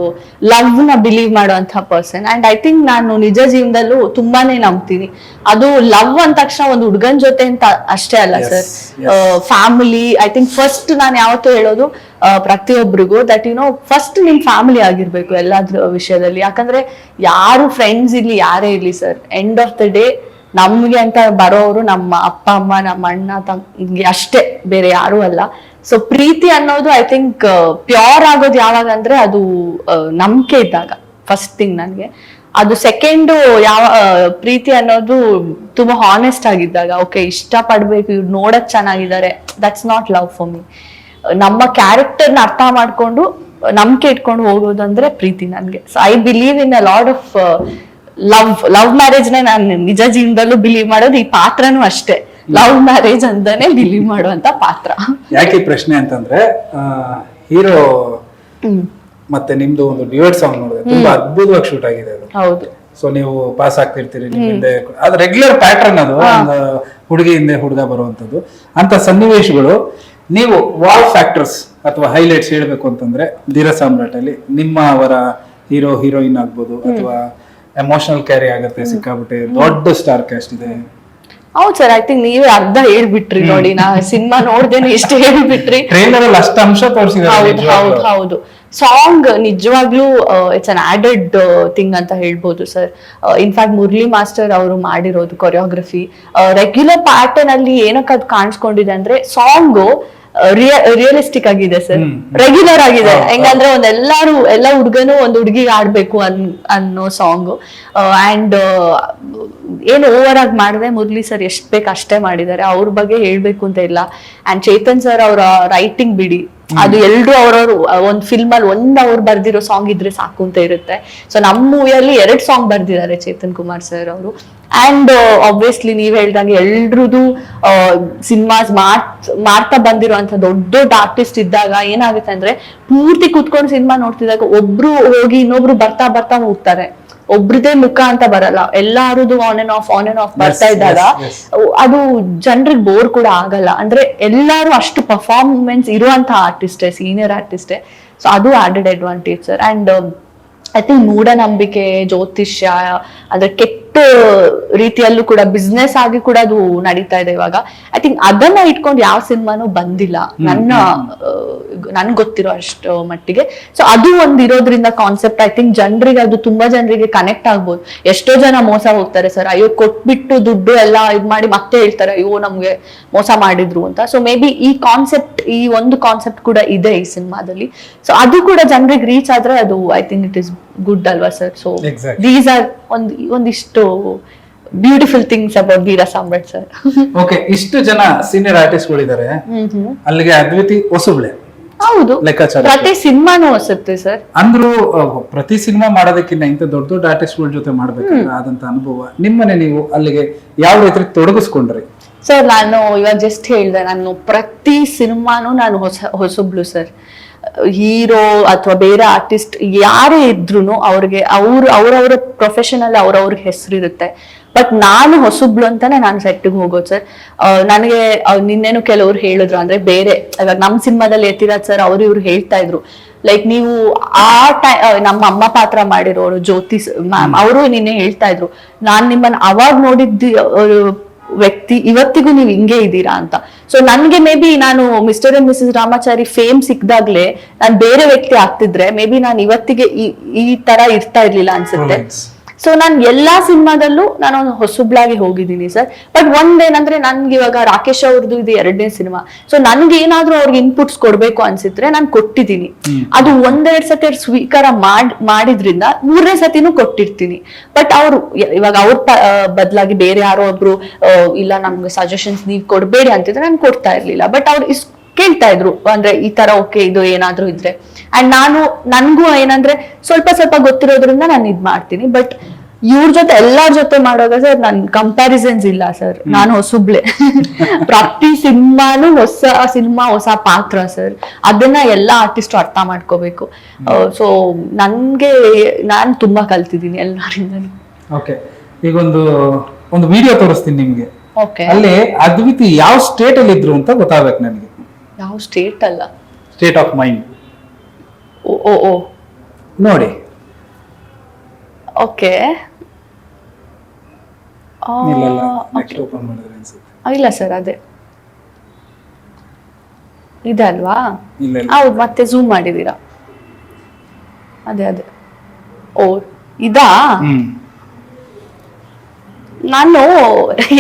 ಲವ್ನ ಬಿಲೀವ್ ಮಾಡುವಂತ ಪರ್ಸನ್ ಅಂಡ್ ಐ ಥಿಂಕ್ ನಾನು ನಿಜ ಜೀವನದಲ್ಲೂ ತುಂಬಾನೇ ನಂಬ್ತೀನಿ. ಅದು ಲವ್ ಅಂದ ತಕ್ಷಣ ಒಂದು ಹುಡುಗನ್ ಜೊತೆ ಅಂತ ಅಷ್ಟೇ ಅಲ್ಲ sir. Family I think first ನಾನು ಯಾವತ್ತೂ ಹೇಳೋದು ಪ್ರತಿಯೊಬ್ಬರಿಗೂ ದಟ್ ಯು ನೋ ಫಸ್ಟ್ ನಿಮ್ ಫ್ಯಾಮಿಲಿ ಆಗಿರ್ಬೇಕು ಎಲ್ಲಾದ್ರೂ ವಿಷಯದಲ್ಲಿ. ಯಾಕಂದ್ರೆ ಯಾರು ಫ್ರೆಂಡ್ಸ್ ಇರ್ಲಿ ಯಾರೇ ಇರ್ಲಿ sir end of the day ನಮ್ಗೆ ಅಂತ ಬರೋರು ನಮ್ಮ ಅಪ್ಪ, ಅಮ್ಮ, ನಮ್ಮ ಅಣ್ಣ ತಂಗಿ ಅಷ್ಟೇ, ಬೇರೆ ಯಾರು ಅಲ್ಲ. ಸೊ ಪ್ರೀತಿ ಅನ್ನೋದು ಐ ಥಿಂಕ್ ಪ್ಯೂರ್ ಆಗೋದು ಯಾವಾಗ ಅಂದ್ರೆ ಅದು ನಂಬಿಕೆ ಇದ್ದಾಗ ಫಸ್ಟ್ ಥಿಂಗ್ ನನಗೆ. ಅದು ಸೆಕೆಂಡ್ ಯಾವ ಪ್ರೀತಿ ಅನ್ನೋದು ತುಂಬಾ ಹಾನೆಸ್ಟ್ ಆಗಿದ್ದಾಗ ಓಕೆ ಇಷ್ಟ ಪಡ್ಬೇಕು ಇವ್ರು ನೋಡಕ್ ಚೆನ್ನಾಗಿದ್ದಾರೆ that's not love for me ನಮ್ಮ ಕ್ಯಾರೆಕ್ಟರ್ನ ಅರ್ಥ ಮಾಡ್ಕೊಂಡು, ನಂಬಿಕೆ ಇಟ್ಕೊಂಡು ಹೋಗೋದಂದ್ರೆ ಪ್ರೀತಿ ನನ್ಗೆ. So I believe in a lot of love love marriage ನೇ ನಾನು ನಿಜ ಜೀವನದಲ್ಲೂ ಬಿಲೀವ್ ಮಾಡೋದು ಈ ಪಾತ್ರನೂ ಅಷ್ಟೇ. ಲವ್ ಮ್ಯಾರೇಜ್ ಅಂತಾನೆ ಬಿಲೀವ್ ಮಾಡುವಂತ ಪಾತ್ರ. ಯಾಕೆ ಪ್ರಶ್ನೆ ಅಂತಂದ್ರೆ ಹೀರೋ ಮತ್ತೆ ನಿಮ್ದು ಒಂದು ಡಿವೈಡ್ ಸಾಂಗ್ ನೋಡಿದೆ. ತುಂಬಾ ಅದ್ಭುತವಾಗಿ ಶೂಟ್ ಆಗಿದೆ ಅದು. ಹೌದು. ಸೊ ನೀವು ಪಾಸ್ ಆಗ್ತಿರ್ತೀರಿ ನಿಮ್ ಹಿಂದೆ. ಅದು ರೆಗ್ಯುಲರ್ ಪ್ಯಾಟರ್ನ್ ಅದು. ಒಂದು ಹುಡುಗಿ ಹಿಂದೆ ಹುಡುಗ ಬರುವಂತದ್ದು ಅಂತ ಸನ್ನಿವೇಶಗಳು ನೀವು ವಾಲ್ ಫ್ಯಾಕ್ಟರ್ಸ್ ಅಥವಾ ಹೈಲೈಟ್ಸ್ ಹೇಳಬೇಕು ಅಂತಂದ್ರೆ ಧೀರ ಸಾಮ್ರಾಟ್ ಅಲ್ಲಿ ನಿಮ್ಮ ಅವರ ಹೀರೋ ಹೀರೋಯಿನ್ ಆಗ್ಬೋದು ಅಥವಾ ಎಮೋಷನಲ್ ಕ್ಯಾರಿ ಆಗುತ್ತೆ ಸಿಕ್ಕಾಬಿಟ್ಟೆ ದೊಡ್ಡ ಸ್ಟಾರ್ ಕ್ಯಾಸ್ಟ್ ಇದೆ. ಹೌದ್ ಸರ್ ಐ ಥಿಂಕ್ ನೀವೇ ಅರ್ಧ ಹೇಳ್ಬಿಟ್ರಿ ನೋಡಿ ನಾ ಸಿನಿಮಾ ನೋಡ್ದೇನೆ ಇಷ್ಟು ಹೇಳ್ಬಿಟ್ರಿ. ಟ್ರೈಲರ್ ಅಲ್ಲಿ ಅಷ್ಟು ಅಂಶ ತೋರಿಸಿದ್ದಾರೆ ಹೌದು ಹೌದು ಹೌದು. ಸಾಂಗ್ ನಿಜವಾಗ್ಲೂ ಇಟ್ಸ್ ಅನ್ ಆಡೆಡ್ ಥಿಂಗ್ ಅಂತ ಹೇಳ್ಬೋದು ಸರ್ ಇನ್ಫ್ಯಾಕ್ಟ್ ಮುರಳಿ ಮಾಸ್ಟರ್ ಅವರು ಮಾಡಿರೋದು ಕೊರಿಯೋಗ್ರಫಿ ರೆಗ್ಯುಲರ್ ಪ್ಯಾಟರ್ನ್ ಅಲ್ಲಿ ಏನಕ್ಕೆ ಅದು ಕಾಣಿಸ್ಕೊಂಡಿದೆ ಅಂದ್ರೆ ಸಾಂಗು ರಿಯಲಿಸ್ಟಿಕ್ ಆಗಿದೆ ಸರ್. ರೆಗ್ಯುಲರ್ ಆಗಿದೆ. ಹೆಂಗಂದ್ರೆ ಒಂದ್ ಎಲ್ಲಾರು ಎಲ್ಲ ಹುಡುಗನು ಒಂದ್ ಹುಡುಗಿಗೆ ಆಡ್ಬೇಕು ಅನ್ ಅನ್ನೋ ಸಾಂಗ್ ಅಂಡ್ ಏನು ಓವರ್ ಆಗಿ ಮಾಡಿದೆ ಮುರಳಿ ಸರ್ ಎಷ್ಟ್ ಬೇಕು ಅಷ್ಟೇ ಮಾಡಿದ್ದಾರೆ. ಅವ್ರ ಬಗ್ಗೆ ಹೇಳ್ಬೇಕು ಅಂತ ಇಲ್ಲ. ಅಂಡ್ ಚೇತನ್ ಸರ್ ಅವರ ರೈಟಿಂಗ್ ಬಿಡಿ. ಅದು ಎಲ್ರು ಅವ್ರವ್ರು ಒಂದ್ ಫಿಲ್ಮ್ ಅಲ್ಲಿ ಒಂದ್ ಅವ್ರು ಬರ್ದಿರೋ ಸಾಂಗ್ ಇದ್ರೆ ಸಾಕು ಅಂತ ಇರುತ್ತೆ. ಸೊ ನಮ್ಮ ಮೂವಿಯಲ್ಲಿ ಎರಡ್ ಸಾಂಗ್ ಬರ್ದಿದ್ದಾರೆ ಚೇತನ್ ಕುಮಾರ್ ಸರ್ ಅವರು. ಅಂಡ್ ಆಬ್ವಿಯಸ್ಲಿ ನೀವ್ ಹೇಳ್ದಂಗೆ ಎಲ್ರದು ಸಿನಿಮಾಸ್ ಮಾಡ್ತಾ ಬಂದಿರುವಂತ ದೊಡ್ಡ ದೊಡ್ಡ ಆರ್ಟಿಸ್ಟ್ ಇದ್ದಾಗ ಏನಾಗುತ್ತೆ ಅಂದ್ರೆ ಪೂರ್ತಿ ಕುತ್ಕೊಂಡು ಸಿನಿಮಾ ನೋಡ್ತಿದ್ದಾಗ ಒಬ್ರು ಹೋಗಿ ಇನ್ನೊಬ್ರು ಬರ್ತಾ ಬರ್ತಾ ಹೋಗ್ತಾರೆ. ಒಬ್ರದೇ ಮುಖ ಅಂತ ಬರಲ್ಲ. ಎಲ್ಲಾರದು on and off on and off ಬರ್ತಾ ಇದ್ದಾಗ ಅದು ಜನರಿಗೆ ಬೋರ್ ಕೂಡ ಆಗಲ್ಲ. ಅಂದ್ರೆ ಎಲ್ಲಾರು ಅಷ್ಟು ಪರ್ಫಾರ್ಮೆನ್ಸ್ ಇರುವಂತ ಆರ್ಟಿಸ್ಟೇ ಸೀನಿಯರ್ ಆರ್ಟಿಸ್ಟೇ ಸೊ ಅದು added advantage sir and I think ಮೂಢನಂಬಿಕೆ ಜ್ಯೋತಿಷ್ಯ ಅಂದ್ರೆ ಕೆಟ್ಟ ರೀತಿಯಲ್ಲೂ ಕೂಡ ಬಿಸ್ನೆಸ್ ಆಗಿ ಕೂಡ ಅದು ನಡೀತಾ ಇದೆ ಇವಾಗ. ಐ ಥಿಂಕ್ ಅದನ್ನ ಇಟ್ಕೊಂಡು ಯಾವ ಸಿನಿಮಾನು ಬಂದಿಲ್ಲ. ನನ್ನ ನನ್ ಗೊತ್ತಿರೋ ಅಷ್ಟು ಮಟ್ಟಿಗೆ. ಸೊ ಅದು ಒಂದ್ ಇರೋದ್ರಿಂದ ಕಾನ್ಸೆಪ್ಟ್ ಐ ಥಿಂಕ್ ಜನರಿಗೆ ಅದು ತುಂಬಾ ಜನರಿಗೆ ಕನೆಕ್ಟ್ ಆಗ್ಬೋದು. ಎಷ್ಟೋ ಜನ ಮೋಸ ಹೋಗ್ತಾರೆ ಸರ್ ಅಯ್ಯೋ ಕೊಟ್ಬಿಟ್ಟು ದುಡ್ಡು ಎಲ್ಲ ಇದ್ ಮಾಡಿ ಮತ್ತೆ ಹೇಳ್ತಾರೆ ಅಯ್ಯೋ ನಮ್ಗೆ ಮೋಸ ಮಾಡಿದ್ರು ಅಂತ. ಸೊ ಮೇ ಬಿ ಈ ಕಾನ್ಸೆಪ್ಟ್ ಈ ಒಂದು ಕಾನ್ಸೆಪ್ಟ್ ಕೂಡ ಇದೆ ಈ ಸಿನಿಮಾದಲ್ಲಿ. ಸೊ ಅದು ಕೂಡ ಜನರಿಗೆ ರೀಚ್ ಆದ್ರೆ ಅದು I think it is good ಅಲ್ವಾ ಸರ್? ಸೊ ದೀಸ್ ಆರ್ ಒಂದ್ ಒಂದಿಷ್ಟು beautiful things about Veera Sambat sir okay ಇಷ್ಟು ಜನ ಸೀನಿಯರ್ ಆರ್ಟಿಸ್ಟ್ಗಳಿದ್ದಾರೆ ಗಳು ಹ್ಮ್ ಅಲ್ಲಿಗೆ ಅದ್ವಿತಿ ಹೊಸಬ್ಳೆ. ಹೌದು. ಲೆಕ್ಕಾಚಾರ ಪ್ರತಿ ಸಿನಿಮಾನು ಹೊಸತ್ತೆ ಸರ್ ಅಂದ್ರು ಪ್ರತಿ ಸಿನಿಮಾ ಮಾಡೋದಕ್ಕಿಂತ ಇಂಥ ದೊಡ್ಡ ದೊಡ್ಡ ಆರ್ಟಿಸ್ಟ್ಗಳ ಜೊತೆ ಮಾಡ್ಬೇಕಾದ್ರೆ ಆದಂತ ಅನುಭವ ನಿಮ್ಮನೆ ನೀವು ಅಲ್ಲಿಗೆ ಯಾವ ರೀತಿ ತೊಡಗಿಸ್ಕೊಂಡ್ರಿ? ಸರ್ ನಾನು ಇವಾಗ ಜಸ್ಟ್ ಹೇಳ್ದೆ ನಾನು ಪ್ರತಿ ಸಿನಿಮಾನು ನಾನು ಹೊಸ ಹೊಸಬ್ಳು ಸರ್ ಹೀರೋ ಅಥವಾ ಬೇರೆ ಆರ್ಟಿಸ್ಟ್ ಯಾರೇ ಇದ್ರು ಅವ್ರಿಗೆ ಅವ್ರ ಅವ್ರವ್ರ ಪ್ರೊಫೆಷನಲ್ ಅವ್ರವ್ರ ಹೆಸರಿರುತ್ತೆ. ಬಟ್ ನಾನು ಹೊಸಬ್ಳು ಅಂತಾನೆ ನಾನು ಸೆಟ್ಟಿಗೆ ಹೋಗೋದು ಸರ್ ನನಗೆ ನಿನ್ನೇನು ನಿನ್ನೆನು ಕೆಲವ್ರು ಹೇಳಿದ್ರು ಅಂದ್ರೆ ಬೇರೆ ಇವಾಗ ನಮ್ಮ ಸಿನಿಮಾದಲ್ಲಿ ಎತ್ತಿರಾಜ್ ಸರ್ ಅವ್ರು ಇವ್ರು ಹೇಳ್ತಾ ಇದ್ರು. ಲೈಕ್ ನೀವು ಆ ಟೈ ನಮ್ಮ ಅಮ್ಮ ಪಾತ್ರ ಮಾಡಿರೋರು ಜ್ಯೋತಿ ಮ್ಯಾಮ್ ಅವರು ನಿನ್ನೆ ಹೇಳ್ತಾ ಇದ್ರು. ನಾನ್ ನಿಮ್ಮನ್ನ ಅವಾಗ ನೋಡಿದ್ದು ವ್ಯಕ್ತಿ ಇವತ್ತಿಗೂ ನೀವು ಹಿಂಗೆ ಇದ್ದೀರಾ ಅಂತ. ಸೊ ನನ್ಗೆ ಮೇ ಬಿ ನಾನು Mr and Mrs Ramachari fame ಸಿಕ್ದಾಗ್ಲೇ ನಾನು ಬೇರೆ ವ್ಯಕ್ತಿ ಆಗ್ತಿದ್ರೆ ಮೇ ಬಿ ನಾನು ಇವತ್ತಿಗೆ ಈ ತರ ಇರ್ತಾ ಇರ್ಲಿಲ್ಲ ಅನ್ಸುತ್ತೆ. ಸೊ ನಾನು ಎಲ್ಲಾ ಸಿನಿಮಾದಲ್ಲೂ ನಾನು ಒಂದು ಹೊಸಬ್ಳಾಗಿ ಹೋಗಿದ್ದೀನಿ ಸರ್ ಬಟ್ ಒಂದೇನಂದ್ರೆ ನನ್ಗೆ ಇವಾಗ ರಾಕೇಶ್ ಅವ್ರದ್ದು ಇದು ಎರಡನೇ ಸಿನಿಮಾ. ಸೊ ನನ್ಗೆ ಏನಾದ್ರೂ ಅವ್ರಿಗೆ ಇನ್ಪುಟ್ಸ್ ಕೊಡ್ಬೇಕು ಅನ್ಸಿದ್ರೆ ನಾನು ಕೊಟ್ಟಿದ್ದೀನಿ. ಅದು ಒಂದೆರಡು ಸತಿ ಅವ್ರು ಸ್ವೀಕಾರ ಮಾಡ್ ಮಾಡಿದ್ರಿಂದ ಮೂರನೇ ಸತಿನೂ ಕೊಟ್ಟಿರ್ತೀನಿ. ಬಟ್ ಅವ್ರು ಇವಾಗ ಅವ್ರ ಬದಲಾಗಿ ಬೇರೆ ಯಾರೋ ಒಬ್ರು ಇಲ್ಲ ನಮ್ಗೆ ಸಜೆಷನ್ಸ್ ನೀವ್ ಕೊಡ್ಬೇಡಿ ಅಂತಿದ್ರೆ ನಾನು ಕೊಡ್ತಾ ಇರ್ಲಿಲ್ಲ. ಬಟ್ ಅವ್ರು ಇಸ್ ಕೇಳ್ತಾ ಇದ್ರು. ಅಂದ್ರೆ ಈ ತರ ಓಕೆ ಇದು ಏನಾದ್ರೂ ಇದ್ರೆ. ಅಂಡ್ ನಾನು ನನ್ಗೂ ಏನಂದ್ರೆ ಸ್ವಲ್ಪ ಸ್ವಲ್ಪ ಗೊತ್ತಿರೋದ್ರಿಂದ ನಾನು ಇದ್ ಮಾಡ್ತೀನಿ. ಬಟ್ ಇವ್ರ ಜೊತೆ ಎಲ್ಲಾರ್ ಜೊತೆ ಮಾಡುವಾಗ ಸರ್ ನನ್ ಕಂಪ್ಯಾರಿಸನ್ಸ್ ಇಲ್ಲ ಸರ್. ನಾನು ಹೊಸಬ್ಳೆ. ಪ್ರತಿ ಸಿನಿಮಾನು ಹೊಸ ಸಿನಿಮಾ ಹೊಸ ಪಾತ್ರ ಸರ್. ಅದನ್ನ ಎಲ್ಲಾ ಆರ್ಟಿಸ್ಟ್ ಅರ್ಥ ಮಾಡ್ಕೋಬೇಕು. ಸೊ ನನ್ಗೆ ನಾನ್ ತುಂಬಾ ಕಲ್ತಿದ್ದೀನಿ ಎಲ್ಲರಿಂದ ಓಕೆ ಈಗ ಒಂದು ಒಂದು ವಿಡಿಯೋ ತೋರಿಸ್ತೀನಿ ನಿಮ್ಗೆ. ಅಲ್ಲಿ ಅದ್ವಿತಿ ಯಾವ ಸ್ಟೇಟ್ ಅಲ್ಲಿ ಇದ್ರು ಅಂತ ಗೊತ್ತಾಗ್ಬೇಕು ನನಗೆ. ಯಾವ ಸ್ಟೇಟ್ ಅಲ್ಲ? State of mind oh oh oh. ನೋಡಿ. ಓಕೆ ಇಲ್ಲ ಸರ್ ಅದೇ. ಇದೆ ಅಲ್ವಾ? ಹೌದು ಮತ್ತೆ ಝೂಮ್ ಮಾಡಿದೀರಾ ಅದೇ ಅದೇ. ಓ ಇದಾ? ನಾನು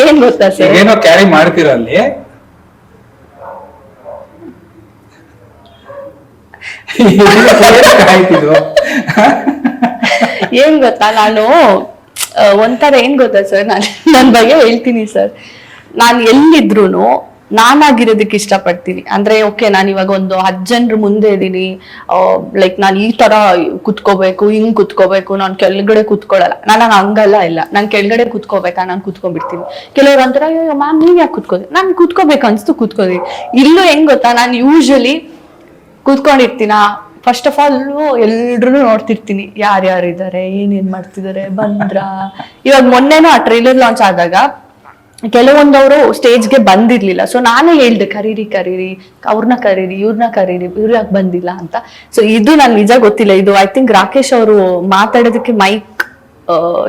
ಏನ್ ಗೊತ್ತಾ ಸರ್ ಏನೋ ಕ್ಯಾರಿ ಮಾಡ್ತೀರ ಅಲ್ಲಿ? ಏನ್ ಗೊತ್ತಾ? ನಾನು ಒಂಥರ ಏನ್ ಗೊತ್ತಾ ಸರ್? ನಾನು ನನ್ನ ಬಗ್ಗೆ ಹೇಳ್ತೀನಿ ಸರ್. ನಾನು ಎಲ್ಲಿದ್ರೂನು ನಾನಾಗಿರೋದಕ್ಕೆ ಇಷ್ಟಪಡ್ತೀನಿ. ಅಂದ್ರೆ, ಓಕೆ, ನಾನು ಇವಾಗ ಒಂದು ಹತ್ತು ಜನರ ಮುಂದೆ ಇದ್ದೀನಿ. ಲೈಕ್ ನಾನು ಈ ತರ ಕುತ್ಕೋಬೇಕು, ಹಿಂಗ್ ಕುತ್ಕೋಬೇಕು, ನಾನು ಕೆಳಗಡೆ ಕುತ್ಕೊಳ್ಳಲ್ಲ. ನಾನು ಹಂಗಲ್ಲ ಇಲ್ಲ. ನಾನು ಕೆಳಗಡೆ ಕುತ್ಕೋಬೇಕಾ? ನಾನು ಕುತ್ಕೊಂಡ್ಬಿಡ್ತೀನಿ. ಕೆಲವರು ಅಯ್ಯೋ ಮ್ಯಾಮ್ ನೀವ್ ಯಾಕೆ ಕುತ್ಕೋದಿ? ನಾನು ಕುತ್ಕೋಬೇಕು ಅನ್ಸ್ತು ಕುತ್ಕೋದಿ. ಇಲ್ಲೂ ಹೆಂಗ್ ಗೊತ್ತಾ? ನಾನು ಯೂಶಲಿ ಕೂತ್ಕೊಂಡಿರ್ತೀನ? ಫಸ್ಟ್ ಆಫ್ ಆಲ್ ಎಲ್ರು ನೋಡ್ತಿರ್ತೀನಿ. ಯಾರ್ಯಾರು ಇದ್ದಾರೆ ಏನೇನ್ ಮಾಡ್ತಿದ್ದಾರೆ ಬಂದ್ರ? ಇವಾಗ ಮೊನ್ನೆನೂ ಆ ಟ್ರೈಲರ್ ಲಾಂಚ್ ಆದಾಗ ಕೆಲವೊಂದವರು ಸ್ಟೇಜ್ಗೆ ಬಂದಿರ್ಲಿಲ್ಲ. ಸೊ ನಾನೇ ಹೇಳ್ದೆ, ಕರೀರಿ ಕರೀರಿ ಅವ್ರನ್ನ ಕರೀರಿ ಇವ್ರನ್ನ ಕರೀರಿ, ಇವ್ರು ಯಾಕೆ ಬಂದಿಲ್ಲ ಅಂತ. ಸೊ ಇದು ನನ್ ನಿಜ ಗೊತ್ತಿಲ್ಲ. ಇದು ಐ ಥಿಂಕ್ ರಾಕೇಶ್ ಅವರು ಮಾತಾಡೋದಕ್ಕೆ ಮೈಕ್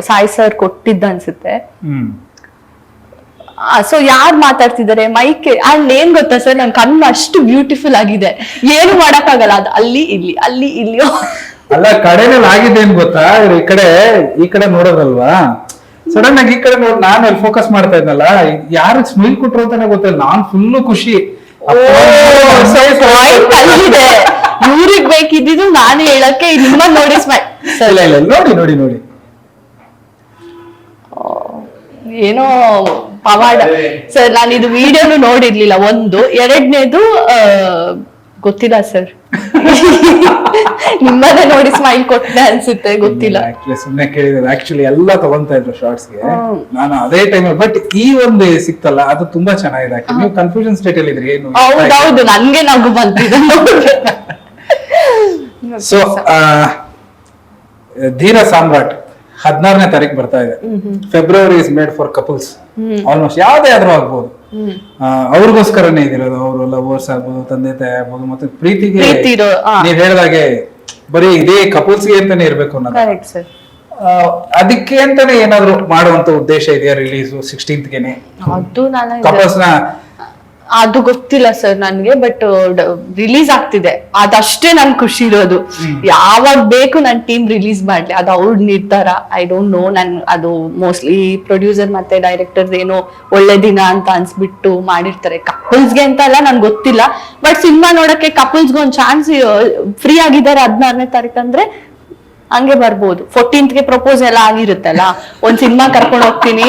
ಸಾಯಿ ಸರ್ ಕೊಟ್ಟಿದ್ದ ಅನ್ಸುತ್ತೆ. ಸೊ ಯಾರು ಮಾತಾಡ್ತಿದ್ದಾರೆ? ಮೈಕ್ ಅಲ್ಲಿ ಏನ್ ಗೊತ್ತಾ ಸರ್ ನನ್ ಕಣ್ಣು ಅಷ್ಟು ಬ್ಯೂಟಿಫುಲ್ ಆಗಿದೆ. ಏನು ಮಾಡಕ್ಕಾಗಲ್ಲ. ಅದು ಅಲ್ಲಿ ಇಲ್ಲಿ ಅಲ್ಲಿ ಇಲ್ಲಿ ಅಲ್ಲ ಕಡೆನಲ್ಲಿ ಆಗಿದೆ ಏನ್ ಗೊತ್ತಾ? ಈ ಕಡೆ ಈ ಕಡೆ ನೋಡೋದಲ್ವಾ? ಸಡನ್ ಆಗಿ ಈ ಕಡೆ ನೋಡಿ ನಾನು ಅಲ್ಲಿ ಫೋಕಸ್ ಮಾಡ್ತಾ ಇದ್ನಲ್ಲ ಯಾರು ಸ್ಮೈಲ್ ಕೊಟ್ರು ಅಂತಾನೆ ಗೊತ್ತಿಲ್ಲ. ನಾನ್ ಫುಲ್ ಖುಷಿ. ಇವ್ರಿಗೆ ಬೇಕಿದ್ದು ನಾನು ಹೇಳಕ್ಕೆ ನಿಮ್ಮ ನೋಡಿ ಸ್ಮೈ ಇಲ್ಲ ಇಲ್ಲ ನೋಡಿ ನೋಡಿ ನೋಡಿ. ಏನೋ ಪವಾಡ ಸರ್ ನಾನು ಇದು ವಿಡಿಯೋನು ನೋಡಿರ್ಲಿಲ್ಲ. ಒಂದು ಎರಡನೇದು ಗೊತ್ತಿಲ್ಲ ಸರ್ ನಿಮ್ಮದೇ ನೋಡಿ ಸ್ಮೈಲ್ ಕೊಟ್ಟೆ ಅನ್ಸುತ್ತೆ ಗೊತ್ತಿಲ್ಲ. ಆಕ್ಚುಲಿ ಸುಮ್ಮನೆ ಕೇಳಿದ್ರೆ ಆಕ್ಚುಲಿ ಎಲ್ಲ ತಗೊಂತಾ ಇದ್ರು ಶಾರ್ಟ್ಸ್ಗೆ. ನಾನು ಅದೇ ಟೈಮ್ ಬಟ್ ಈ ಒಂದು ಸಿಕ್ತಲ್ಲ ಅದು ತುಂಬಾ ಚೆನ್ನಾಗಿದೆ. ನೀವು ಕನ್ಫ್ಯೂಷನ್ ಸ್ಟೇಟ್ ಅಲ್ಲಿ ಇದ್ರಿ ಏನು ಹೌದೌದು ನನ್ಗೆ ನಗು ಬಂತಿದೆ ಸೊ ಧೀರ ಸಾಮ್ರಾಟ್. ಹದಿನಾರನೇ ತಾರೀಕು ಬರ್ತಾ ಇದೆ. February is made for couples almost ಯಾವ್ದೇ ಆದ್ರೂ ಆಗ್ಬೋದು. ಅವ್ರಿಗೋಸ್ಕರನೇ ಇದಿರೋದು ಅವರು ಲವರ್ಸ್ ಆಗ್ಬೋದು ತಂದೆ ತಾಯಿ ಆಗ್ಬೋದು ಮತ್ತೆ ಪ್ರೀತಿಗೆ. ನೀವ್ ಹೇಳ್ದಾಗೆ ಬರೀ ಇದೇ ಕಪಲ್ಸ್ಗೆ ಅಂತಾನೆ ಇರ್ಬೇಕು ಅನ್ನೋದು. ಅದಕ್ಕೆ ಅಂತಾನೆ ಏನಾದ್ರು ಮಾಡುವಂತ ಉದ್ದೇಶ ಇದೆಯಾ ರಿಲೀಸ್ ಸಿಕ್ಸ್ಟೀನ್ತ್ಗೆನೆ ಕಪಲ್ಸ್ನ ಅದು ಗೊತ್ತಿಲ್ಲ ಸರ್ ನನ್ಗೆ ಬಟ್ ರಿಲೀಸ್ ಆಗ್ತಿದೆ. ಅದಷ್ಟೇ ನನ್ ಖುಷಿ ಇರೋದು. ಯಾವಾಗ ಬೇಕು ನನ್ ಟೀಮ್ ರಿಲೀಸ್ ಮಾಡ್ಲಿ. ಅದು ಅವ್ರ ನಿರ್ಧಾರ. ಐ ಡೋಂಟ್ ನೋ ನನ್ ಅದು ಮೋಸ್ಟ್ಲಿ ಪ್ರೊಡ್ಯೂಸರ್ ಮತ್ತೆ ಡೈರೆಕ್ಟರ್ ಏನೋ ಒಳ್ಳೆ ದಿನ ಅಂತ ಅನ್ಸ್ಬಿಟ್ಟು ಮಾಡಿರ್ತಾರೆ. ಕಪಲ್ಸ್ಗೆ ಅಂತ ಅಲ್ಲ ನನ್ಗೆ ಗೊತ್ತಿಲ್ಲ. ಬಟ್ ಸಿನಿಮಾ ನೋಡಕ್ಕೆ ಕಪಲ್ಸ್ಗೆ ಒಂದ್ ಚಾನ್ಸ್ ಫ್ರೀ ಆಗಿದ್ದಾರೆ ಹದಿನಾರನೇ ತಾರೀಕು ಅಂದ್ರೆ ಹಂಗೆ ಬರ್ಬೋದು. ಫೋರ್ಟೀನ್ತ್ಗೆ ಪ್ರಪೋಸ್ ಎಲ್ಲ ಆಗಿರುತ್ತಲ್ಲ? ಒಂದ್ ಸಿನಿಮಾ ಕರ್ಕೊಂಡು ಹೋಗ್ತೀನಿ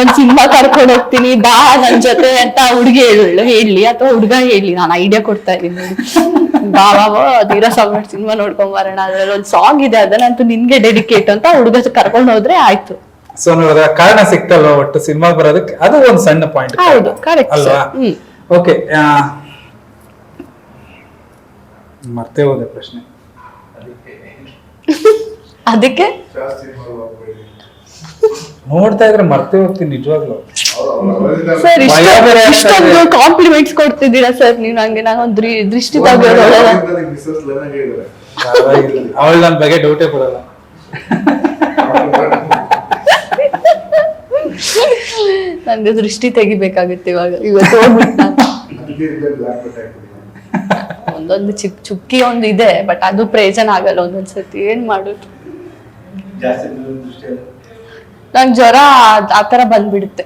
ಒಂದ್ ಸಿನಿಮಾ ಕರ್ಕೊಂಡು ಹೋಗ್ತೀನಿ ಬಾ ನನ್ ಜೊತೆ ಅಂತ ಹುಡುಗಿ ಹೇಳು ಹೇಳಿ ಅಥವಾ ಹುಡುಗ ಹೇಳಿ ನಾನು ಐಡಿಯಾ ಕೊಡ್ತಾ ಇದೀನಿ ಬಾ ಬಾ ಬಾ ಧೀರ ಸಾಮ್ರಾಟ್ ಸಿನಿಮಾ ನೋಡ್ಕೊಂಡ್ ಬರೋಣ. ಅದ್ರಲ್ಲಿ ಒಂದ್ ಸಾಂಗ್ ಇದೆ ಅದನ್ನಂತೂ ನಿನ್ಗೆ ಡೆಡಿಕೇಟ್ ಅಂತ ಹುಡುಗ ಕರ್ಕೊಂಡು ಹೋದ್ರೆ ಆಯ್ತು. ಸೊ ನೋಡಿದ್ರೆ ಕಾರಣ ಸಿಕ್ತಲ್ವಾ ಒಟ್ಟು ಸಿನಿಮಾ ಬರೋದಕ್ಕೆ? ಅದು ಒಂದು ಸಣ್ಣ ಪಾಯಿಂಟ್ ಹೌದು, ಕರೆಕ್ಟ್ ಅಲ್ವಾ? ಓಕೆ ಮರ್ತೇ ಹೋದೆ ಪ್ರಶ್ನೆ. ಅದಕ್ಕೆ? ನೋಡ್ತಾ ಇದ್ರೆ ಮರ್ತೇ ಹೋಗ್ತೀನಿ ನಿಜವಾಗ್ಲೂ. ಸರ್ ಇಷ್ಟೊಂದು ಕಾಂಪ್ಲಿಮೆಂಟ್ಸ್ ಕೊಡ್ತಿದ್ದೀರಾ ಸರ್ ನೀವು ನಂಗೆ? ನಾನು ಒಂದು ದೃಷ್ಟಿ ಅವಳು ನನ್ನ ಬಗ್ಗೆ ಡೌಟೇ ಬರಲ್ಲ ನಂಗೆ ದೃಷ್ಟಿ ತೆಗಿಬೇಕಾಗುತ್ತೆ ಇವಾಗ. ಇವತ್ತು ಹೋಗ್ಬಿಟ್ಟು ಒಂದೊಂದು ಚಿಕ್ ಚುಕ್ಕಿ ಒಂದು ಇದೆ ಬಟ್ ಅದು ಪ್ರಯೋಜನ ಆಗಲ್ಲ ಒಂದೊಂದ್ ಸತಿ ಏನ್ ಮಾಡೋದು? ಜಾಸ್ತಿ ನಂಗೆ ಜ್ವರ ಆ- ಆ ತರ ಬಂದ್ಬಿಡುತ್ತೆ.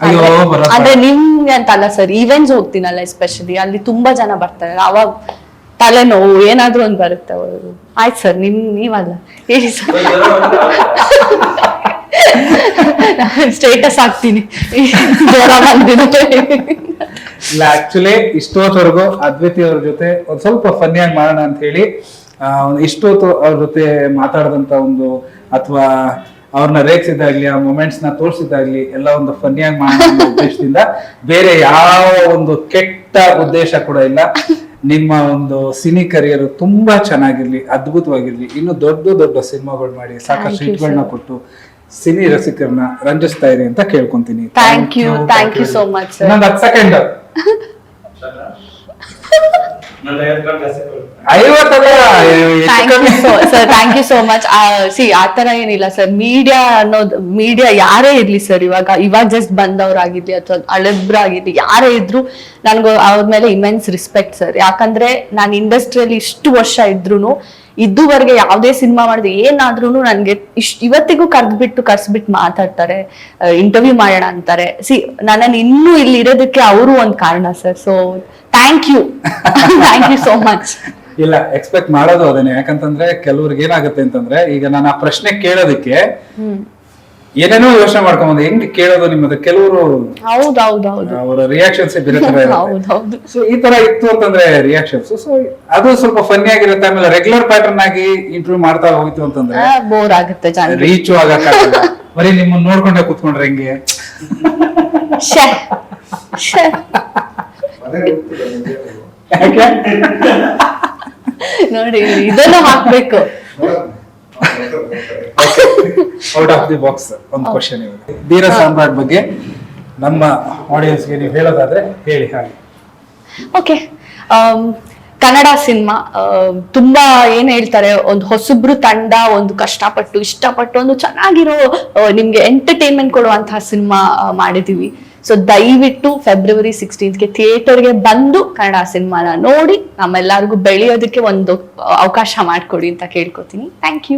ಅಯ್ಯೋ, ಅಂದ್ರೆ-. ಅಂದ್ರೆ ನಿಮ್ಗೆ ಅಂತ ಅಲ್ಲ ಸರ್ ಈವೆಂಟ್ಸ್ ಹೋಗ್ತೀನಲ್ಲ ಎಸ್ಪೆಷಲಿ ಅಲ್ಲಿ ತುಂಬಾ ಜನ ಬರ್ತಾರೆ. ಅವಾಗ ತಲೆನೋವು ಏನಾದ್ರೂ ಒಂದ್ ಬರುತ್ತೆ ಅವರು ಆಯ್ತು ಸರ್ ನಿಮ್ ನೀವಲ್ಲ. ಹೇಳಿ ಸರ್. ಸ್ಟೇಟಸ್ ಹಾಕ್ತೀನಿ. ಜ್ವರ ಬಂದಿದೆ. ಇಲ್ಲ ಆಕ್ಚುಲಿ ಇಷ್ಟೊತ್ತವರೆಗೂ ಅದ್ವಿತಿ ಅವ್ರ ಜೊತೆ ಒಂದ್ ಸ್ವಲ್ಪ ಫನ್ನಿಯಾಗಿ ಮಾಡೋಣ ಅಂತ ಹೇಳಿ ಆ, ಒಂದ್ ಇಷ್ಟೊತ್ತು ಅವ್ರ ಜೊತೆ ಮಾತಾಡಿದಂತ ಒಂದು ಅಥವಾ ಅವ್ರನ್ನ ರೇಗಿಸಿದಾಗ್ಲಿ ಆ ಮೊಮೆಂಟ್ಸ್ನ ತೋರಿಸಿದಾಗ್ಲಿ ಎಲ್ಲ ಒಂದು ಫನ್ನಿಯಾಗಿ ಮಾಡೋ ಉದ್ದೇಶದಿಂದ ಬೇರೆ ಯಾವ ಒಂದು ಕೆಟ್ಟ ಉದ್ದೇಶ ಕೂಡ ಇಲ್ಲ. ನಿಮ್ಮ ಒಂದು ಸಿನಿ ಕರಿಯರ್ ತುಂಬಾ ಚೆನ್ನಾಗಿರ್ಲಿ ಅದ್ಭುತವಾಗಿರ್ಲಿ. ಇನ್ನು ದೊಡ್ಡ ದೊಡ್ಡ ಸಿನಿಮಾಗಳು ಮಾಡಿ ಸಾಕಷ್ಟು ಹಿಟ್ಗಳನ್ನ ಕೊಟ್ಟು ಸಿನಿ ರಸಿಕರನ್ನ ರಂಜಿಸ್ತಾ ಇರಿ ಅಂತ ಕೇಳ್ಕೊಂತೀನಿ. Thank you thank you so much. ಇನ್ನೊಂದು ಹತ್ತು second sir thank you so much C ಆತರ ತರ ಏನಿಲ್ಲ ಸರ್ ಮೀಡಿಯಾ ಅನ್ನೋದು ಮೀಡಿಯಾ ಯಾರೇ ಇರ್ಲಿ ಸರ್ ಇವಾಗ ಇವಾಗ ಜಸ್ಟ್ ಬಂದವ್ರಾಗಿರ್ಲಿ ಅಥವಾ ಹಳಬ್ರಾಗಿರ್ಲಿ ಯಾರೇ ಇದ್ರು ನನ್ಗೆ ಅವ್ರ ಮೇಲೆ ಇಮೆನ್ಸ್ ರಿಸ್ಪೆಕ್ಟ್ ಸರ್ ಯಾಕಂದ್ರೆ ನಾನು ಇಂಡಸ್ಟ್ರಿಯಲ್ಲಿ ಇಷ್ಟು ವರ್ಷ ಇದ್ರು ಇದುವರೆಗೆ ಯಾವುದೇ ಸಿನಿಮಾ ಮಾಡಿದೆ ಏನಾದ್ರೂ ನನ್ಗೆ ಇಷ್ಟ ಇವತ್ತಿಗೂ ಕರ್ದ್ಬಿಟ್ಟು ಕರ್ಸ್ಬಿಟ್ಟು ಮಾತಾಡ್ತಾರೆ ಇಂಟರ್ವ್ಯೂ ಮಾಡೋಣ ಅಂತಾರೆ. ಸಿ ನನ್ನನ್ನು ಇನ್ನೂ ಇಲ್ಲಿ ಇರೋದಕ್ಕೆ ಅವರು ಒಂದು ಕಾರಣ sir so thank you thank you so much ಇಲ್ಲ ಎಕ್ಸ್ಪೆಕ್ಟ್ ಮಾಡೋದು ಅದನ್ನೇ ಯಾಕಂತಂದ್ರೆ ಕೆಲವ್ರಿಗೆ ಏನಾಗುತ್ತೆ ಅಂತಂದ್ರೆ ಈಗ ನಾನು ಆ ಪ್ರಶ್ನೆ ಕೇಳೋದಕ್ಕೆ ಏನೇನೋ ಯೋಚನೆ ಮಾಡ್ಕೊಂಡ್ ಹೆಂಗ್ ಕೇಳೋದು ನಿಮ್ಮದು? ಕೆಲವರು ಅವರ ರಿಯಾಕ್ಷನ್ಸ್ ಬೇರೆ ತರ ಸೊ ಈ ತರ ಇತ್ತು ಅಂತಂದ್ರೆ ರಿಯಾಕ್ಷನ್ಸ್ ಸೊ ಅದು ಸ್ವಲ್ಪ ಫನ್ನಿ ಆಗಿರುತ್ತೆ. ಆಮೇಲೆ ರೆಗ್ಯುಲರ್ ಪ್ಯಾಟರ್ನ್ ಆಗಿ ಇಂಟರ್ವ್ಯೂ ಮಾಡ್ತಾ ಹೋಯ್ತು ಅಂತಂದ್ರೆ ಬೋರ್ ಆಗುತ್ತೆ ರೀಚ್ ಆಗಕ್ಕ ಬರೀ ನಿಮ್ಮನ್ನ ನೋಡ್ಕೊಂಡೆ ಕೂತ್ಕೊಂಡ್ರೆ ಹೆಂಗೆ ಶ್ಯೆ. ಶ್ಯೆ. ಅದೇ ಗೊತ್ತಿಲ್ಲ ನಿಮ್ಗೆ. ಯಾಕೆ ನೋಡಿ ಇದನ್ನು ಹಾಕ್ಬೇಕು. ಔಟ್ ಆಫ್ ದಿ ಬಾಕ್ಸ್ ಒಂದು ಕ್ವಶನ್ ಇದೆ. ಸಾಂಬಾರ್ ಸಾಮ್ರಾಟ್ ಬಗ್ಗೆ ನಮ್ಮ ಆಡಿಯನ್ಸ್ಗೆ ನೀವು ಹೇಳೋದಾದ್ರೆ ಹೇಳಿ ಹಾಗೆ. ಓಕೆ ಕನ್ನಡ ಸಿನಿಮಾ ತುಂಬಾ ಏನ್ ಹೇಳ್ತಾರೆ ಒಂದು ಹೊಸಬ್ರು ತಂಡ ಒಂದು ಕಷ್ಟಪಟ್ಟು ಇಷ್ಟಪಟ್ಟು ಒಂದು ಚೆನ್ನಾಗಿರೋ ಆ, ನಿಮ್ಗೆ ಎಂಟರ್ಟೈನ್ಮೆಂಟ್ ಕೊಡುವಂತಹ ಸಿನಿಮಾ ಮಾಡಿದೀವಿ. ಸೊ ದಯವಿಟ್ಟು ಫೆಬ್ರವರಿ ಸಿಕ್ಸ್ಟೀನ್ತ್ಗೆ ಥಿಯೇಟರ್ಗೆ ಬಂದು ಕನ್ನಡ ಸಿನಿಮಾನ ನೋಡಿ, ನಮ್ಮೆಲ್ಲರಿಗೂ ಬೆಳೆಯೋದಕ್ಕೆ ಒಂದು ಅವಕಾಶ ಮಾಡಿಕೊಡಿ ಅಂತ ಕೇಳ್ಕೊತೀನಿ. Thank you